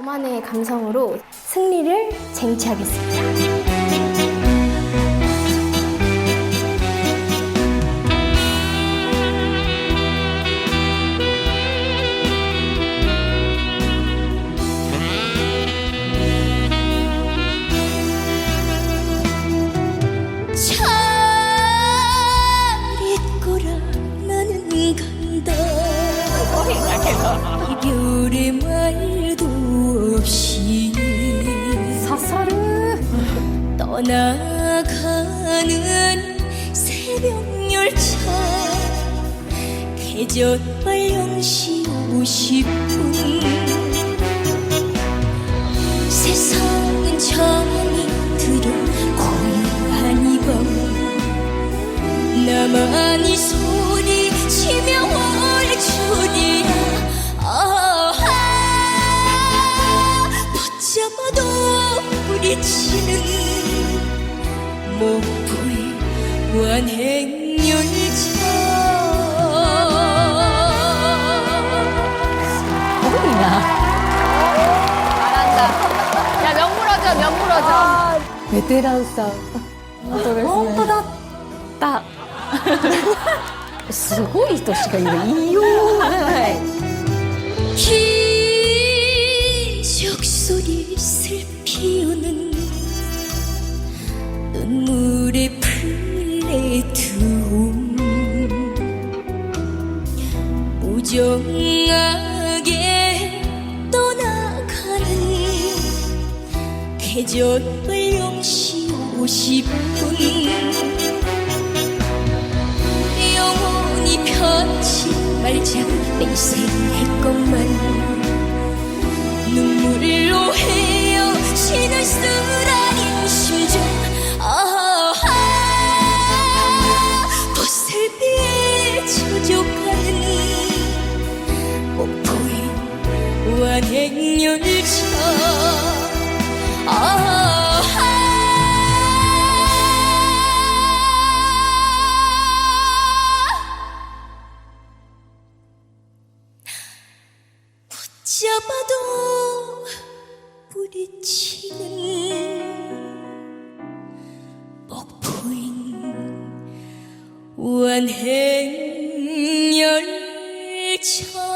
저만의 감성으로 승리를 쟁취하겠습니다. 간다 이별의 말 떠나가는 새벽 열차. 대전발 0시 50분 세상은 정이 들어 고요한 이밤. 나만이 소리치며 붙잡아도 부딪히는 목포의 완행열차 잘한다. 야, 명물어져, 명물어져. 베테랑 싸움. 本当だったすごい人しか言いようがない 눈물의 플레이트홈 무정하게 떠나가는 대전발 0시 50분 영원히 편치 말자. 내 생했건 잡아도 부딪히는 목포인 완행 열차